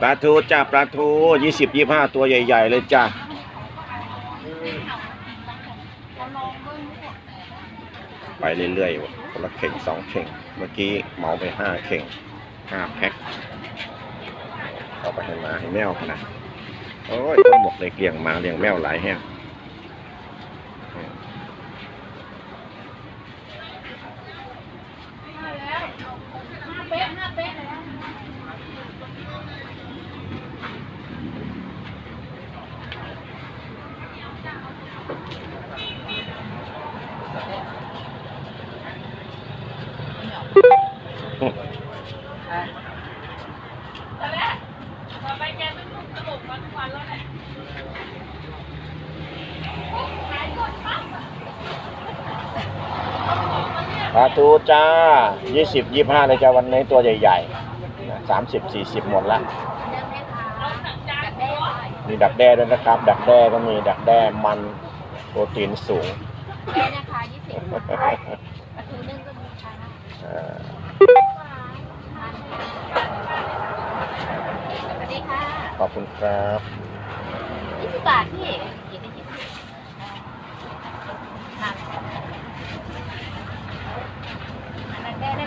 ปลาทูจ้าปลาทูยี่สิบยี่ห้าตัวใหญ่ ๆ เลยจ้าไปเรื่อยๆคนละเข่งสองเข่ง เมื่อกี้เหมาไปห้าเข่งห้าแพ็คเอาไปให้หมาให้แมวขนาดโอ้ยคนหมกเลยเลี้ยงหมาเลี้ยงแมวหลายแห้ง ปลาทูจ้ายี่สิบยี่ห้าเลยจ้าวันนี้ตัวใหญ่ๆสามสิบสี่สิบหมดละมีดักแด้ด้วยนะครับ ดักแด้ก็มีดักแด้มันโปรตีนสูงแค่นะคะยี่สิบปลาทูนึ่งก็มีค่ะเอ่อสวัสดีค่ะ ขอบคุณครับยี่สิบบาทพี่